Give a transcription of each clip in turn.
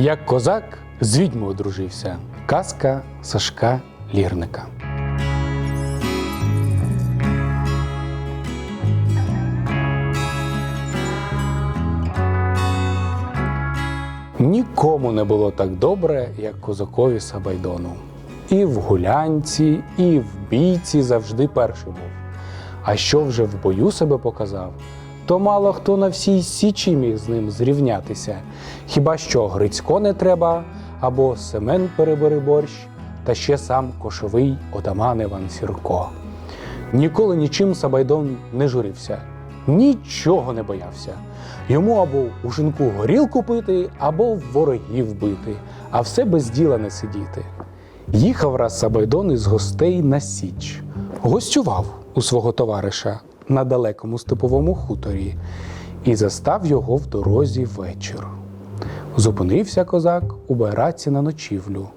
Як козак з відьмою одружився. Казка Сашка Лірника. Нікому не було так добре, як козакові Сабайдону. І в гулянці, і в бійці завжди перший був. А що вже в бою себе показав, то мало хто на всій січі міг з ним зрівнятися. Хіба що Грицько не треба, або Семен перебери борщ, та ще сам кошовий отаман Іван Сірко. Ніколи нічим Сабайдон не журився, нічого не боявся. Йому або у жінку горілку пити, або ворогів бити, а все без діла не сидіти. Їхав раз Сабайдон із гостей на Січ, гостював у свого товариша на далекому степовому хуторі і застав його в дорозі вечір. Зупинився козак у байраці на ночівлю,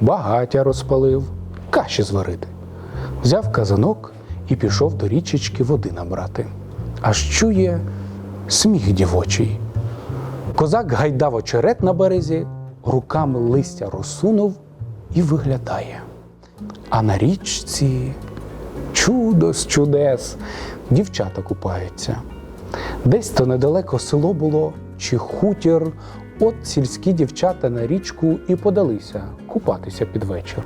багаття розпалив, каші зварити. Взяв казанок і пішов до річечки води набрати. Аж чує сміх дівочий. Козак гайдав очерет на березі, руками листя розсунув і виглядає. А на річці чудо з чудес, дівчата купаються. Десь то недалеко село було чи хутір, от сільські дівчата на річку і подалися купатися під вечір.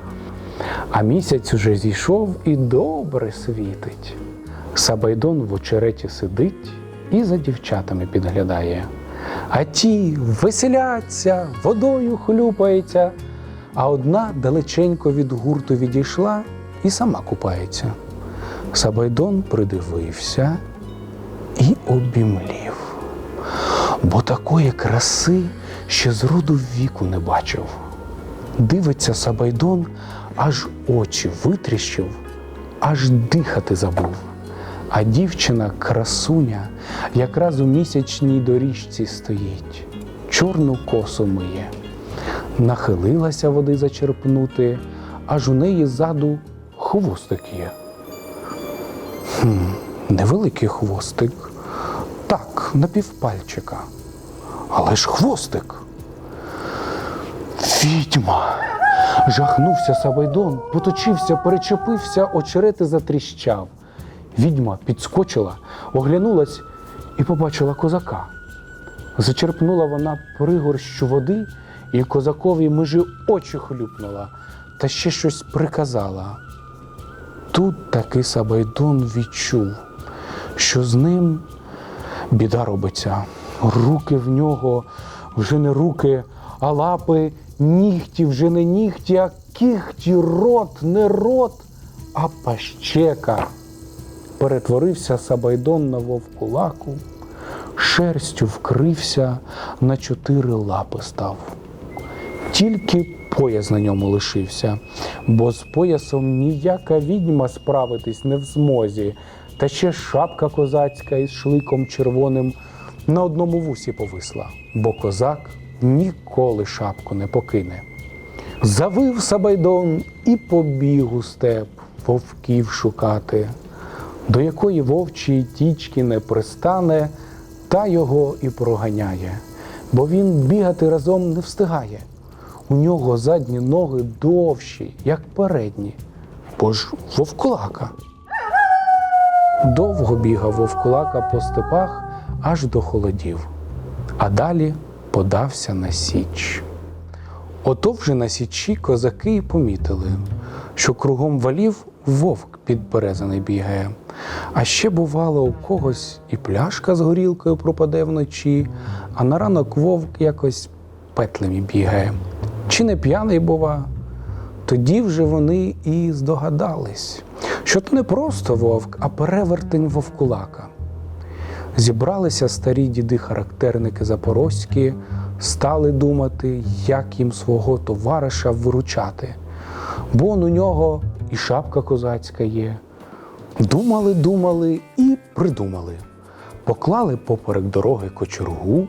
А місяць уже зійшов і добре світить. Сабайдон в очереті сидить і за дівчатами підглядає. А ті веселяться, водою хлюпається, а одна далеченько від гурту відійшла і сама купається. Сабайдон придивився і обімлів, бо такої краси ще з роду віку не бачив. Дивиться Сабайдон, аж очі витріщив, аж дихати забув. А дівчина красуня якраз у місячній доріжці стоїть, чорну косу миє. Нахилилася води зачерпнути, аж у неї ззаду хвостик є. Хм, невеликий хвостик. Так, на півпальчика. Але ж хвостик. Відьма. Жахнувся Сабайдон, поточився, перечепився, очерети затріщав. Відьма підскочила, оглянулась і побачила козака. Зачерпнула вона пригорщу води і козакові межі очі хлюпнула, та ще щось приказала. Тут таки Сабайдон відчув, що з ним біда робиться. Руки в нього вже не руки, а лапи, нігті вже не нігті, а кіхті, рот, не рот, а пащека. Перетворився Сабайдон на вовкулаку, шерстю вкрився, на чотири лапи став. Тільки пояс на ньому лишився, бо з поясом ніяка відьма справитись не в змозі, та ще шапка козацька із шликом червоним на одному вусі повисла, бо козак ніколи шапку не покине. Завив Сабайдон і побіг у степ вовків шукати, до якої вовчої тічки не пристане, та його і проганяє, бо він бігати разом не встигає. У нього задні ноги довші, як передні, бо ж вовкулака. Довго бігав вовкулака по степах аж до холодів, а далі подався на січ. Ото вже на січі козаки й помітили, що кругом валів вовк підберезаний бігає. А ще бувало у когось і пляшка з горілкою пропаде вночі, а на ранок вовк якось петлями бігає. Чи не п'яний бува? Тоді вже вони і здогадались, що то не просто вовк, а перевертень вовкулака. Зібралися старі діди-характерники запорозькі, стали думати, як їм свого товариша виручати. Бо он у нього і шапка козацька є. Думали, думали і придумали. Поклали поперек дороги кочергу,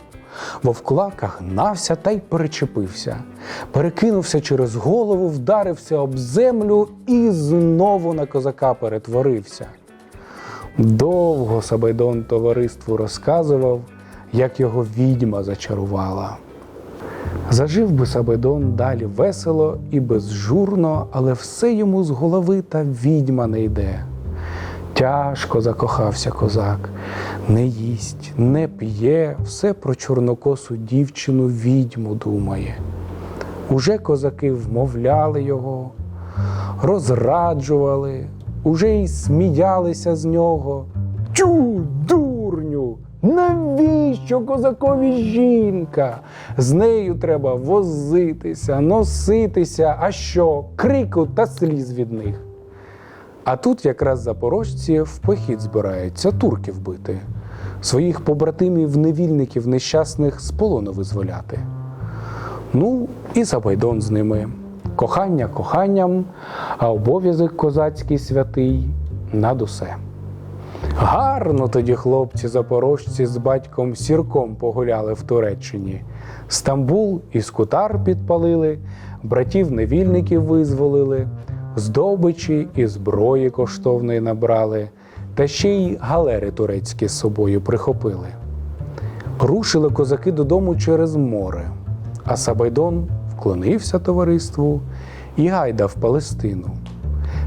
вовклака гнався та й перечепився. Перекинувся через голову, вдарився об землю і знову на козака перетворився. Довго Сабайдон товариству розказував, як його відьма зачарувала. Зажив би Сабедон далі весело і безжурно, але все йому з голови та відьма не йде. Тяжко закохався козак, не їсть, не п'є, все про чорнокосу дівчину відьму думає. Уже козаки вмовляли його, розраджували, уже й сміялися з нього. Тю, дурню! Навіщо козакові жінка? З нею треба возитися, носитися, а що, крику та сліз від них. А тут якраз запорожці в похід збираються турків бити, своїх побратимів невільників нещасних з полону визволяти. Ну, і Сабайдон з ними. Кохання коханням, а обов'язок козацький святий над усе. Гарно тоді хлопці запорожці з батьком сірком погуляли в Туреччині. Стамбул і скутар підпалили, братів невільників визволили, здобичі і зброї коштовної набрали, та ще й галери турецькі з собою прихопили. Рушили козаки додому через море, а Сабайдон вклонився товариству і гайда в Палестину.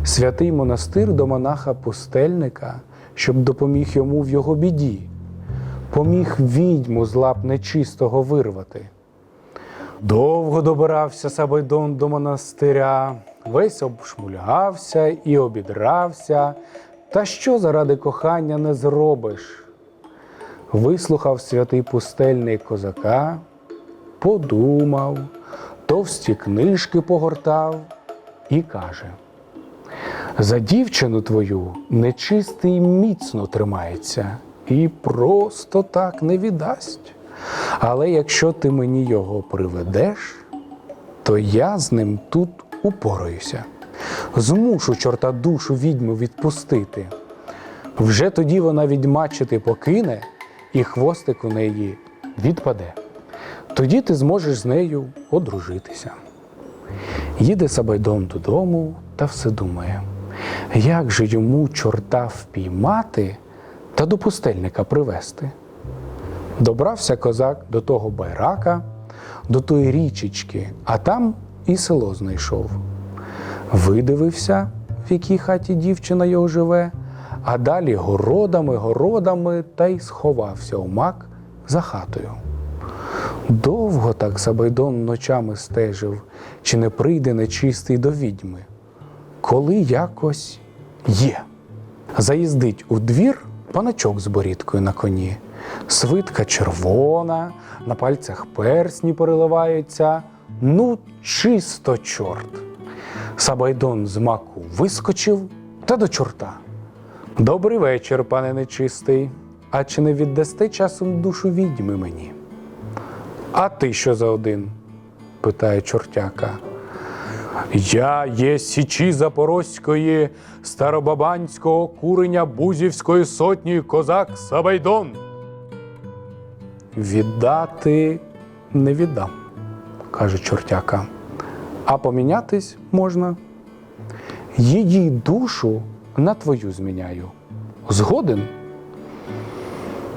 Святий монастир до монаха пустельника, щоб допоміг йому в його біді, поміг відьму з лап нечистого вирвати. Довго добирався Сабайдон до монастиря, весь обшмульгався і обідрався. Та що заради кохання не зробиш? Вислухав святий пустельний козака, подумав, товсті книжки погортав і каже: За дівчину твою нечистий міцно тримається і просто так не віддасть. Але якщо ти мені його приведеш, то я з ним тут упораюся. Змушу чорта душу відьму відпустити. Вже тоді вона відьмачити покине, і хвостик у неї відпаде. Тоді ти зможеш з нею одружитися. Їде Сабайдон додому та все думає, як же йому чорта впіймати та до пустельника привести. Добрався козак до того байрака, до тої річечки, а там і село знайшов. Видивився, в якій хаті дівчина його живе, а далі городами, городами та й сховався у мак за хатою. Довго так Сабайдон ночами стежив, чи не прийде нечистий до відьми. Коли якось є. Заїздить у двір паначок з борідкою на коні, свитка червона, на пальцях персні переливаються. Ну, чисто чорт. Сабайдон з маку вискочив та до чорта. Добрий вечір, пане нечистий. А чи не віддасте часом душу відьми мені? А ти що за один? питає чортяка. Я є січі Запорозької, старобабанського куреня Бузівської сотні козак Сабайдон. Віддати не віддам, каже чортяка. А помінятись можна. Її душу на твою зміняю. Згоден?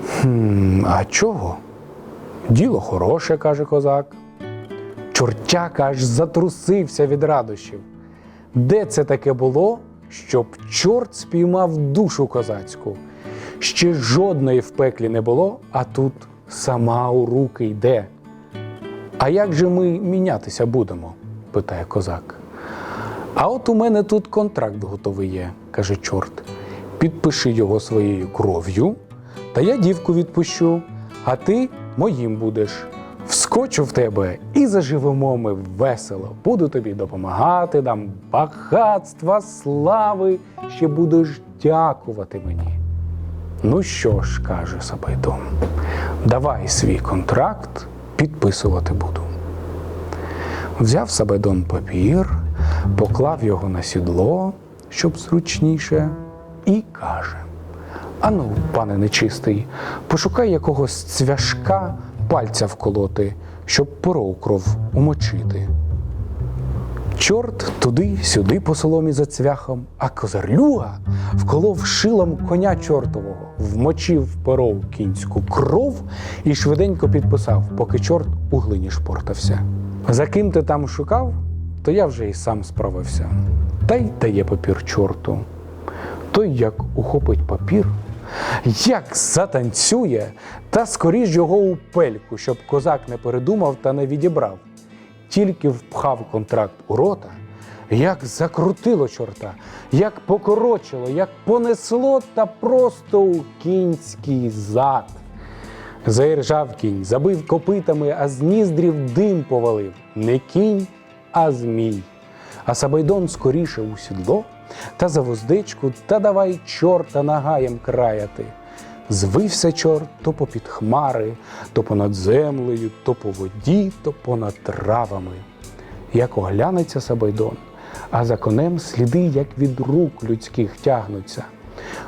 Хм, а чого? Діло хороше, каже козак. Чортяка аж затрусився від радощів. Де це таке було, щоб чорт спіймав душу козацьку? Ще жодної в пеклі не було, а тут сама у руки йде. А як же ми мінятися будемо? питає козак. А от у мене тут контракт готовий є, каже чорт. Підпиши його своєю кров'ю, та я дівку відпущу, а ти моїм будеш. Вскочу в тебе і заживемо ми весело. Буду тобі допомагати, дам багатства, слави, ще будеш дякувати мені. Ну що ж, каже Сабайдон, давай свій контракт, підписувати буду. Взяв Сабедон папір, поклав його на сідло, щоб зручніше, і каже: Ану, пане нечистий, пошукай якогось цвяшка пальця вколоти, щоб поров кров умочити. Чорт туди-сюди по соломі за цвяхом, а козарлюга вколов шилом коня чортового, вмочив в перо в кінську кров і швиденько підписав, поки чорт у глині шпортався. За ким ти там шукав, то я вже й сам справився. Та й дає папір чорту. Той, як ухопить папір, як затанцює, та скоріш його у пельку, щоб козак не передумав та не відібрав. Тільки впхав контракт у рота, як закрутило чорта, як покорочило, як понесло та просто у кінський зад. Заіржав кінь, забив копитами, а з ніздрів дим повалив. Не кінь, а змій. А Сабайдон скоріше у сідло та за воздичку, та давай чорта нагаєм краяти. Звився чорт то попід хмари, то понад землею, то по воді, то понад травами. Як оглянеться Сабайдон, а за конем сліди, як від рук людських тягнуться.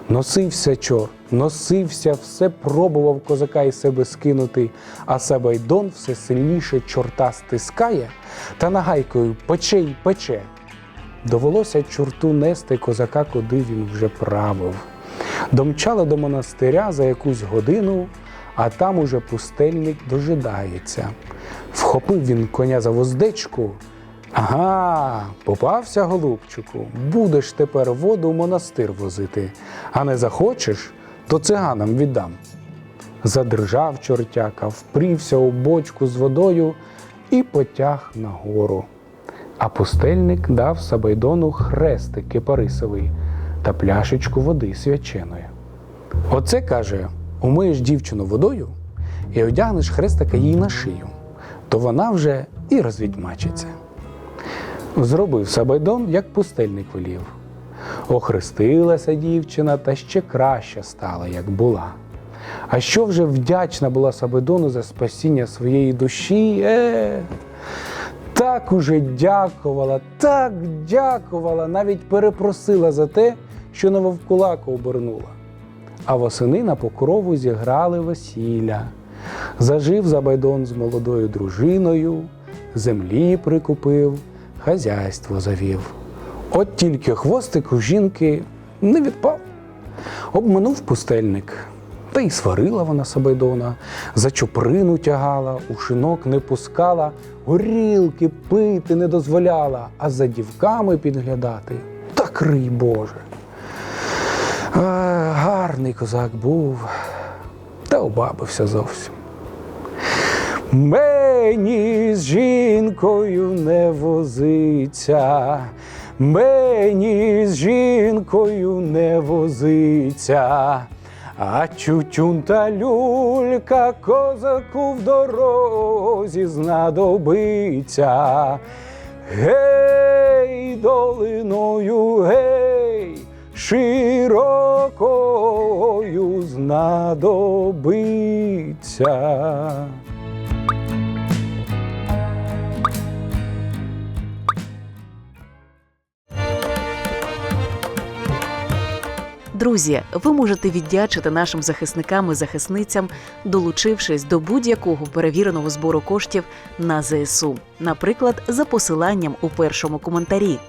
Носився чорт, носився, все пробував козака із себе скинути, а Сабайдон все сильніше чорта стискає та нагайкою пече й пече. Довелося чорту нести козака, куди він вже правив. Домчали до монастиря за якусь годину, а там уже пустельник дожидається. Вхопив він коня за воздечку. Ага, попався, голубчику, будеш тепер воду в монастир возити, а не захочеш, то циганам віддам. Задержав чортяка, впрівся у бочку з водою і потяг нагору. А пустельник дав Сабайдону хрестик кипарисовий та пляшечку води свяченої. Оце каже: умиєш дівчину водою і одягнеш хрестика їй на шию, то вона вже і розвідьмачиться. Зробив Сабайдон, як пустельник велів. Охрестилася дівчина та ще краща стала, як була. А що вже вдячна була Сабайдону за спасіння своєї душі? Е, так уже дякувала, так дякувала, навіть перепросила за те, що на вовкулаку обернула. А восени на покрову зіграли весілля. Зажив Забайдон з молодою дружиною, землі прикупив, хазяйство завів. От тільки хвостик у жінки не відпав. Обминув пустельник, та й сварила вона Сабайдона, за чуприну тягала, у шинок не пускала, горілки пити не дозволяла, а за дівками підглядати. Та крий Боже. Е, гарний козак був, та обабився зовсім. Мені з жінкою не возиться, мені з жінкою не возиться, а чутюн та люлька козаку в дорозі знадобиться. Гей, долиною, гей, широкою знадобиться. Друзі, ви можете віддячити нашим захисникам і захисницям, долучившись до будь-якого перевіреного збору коштів на ЗСУ, наприклад, за посиланням у першому коментарі.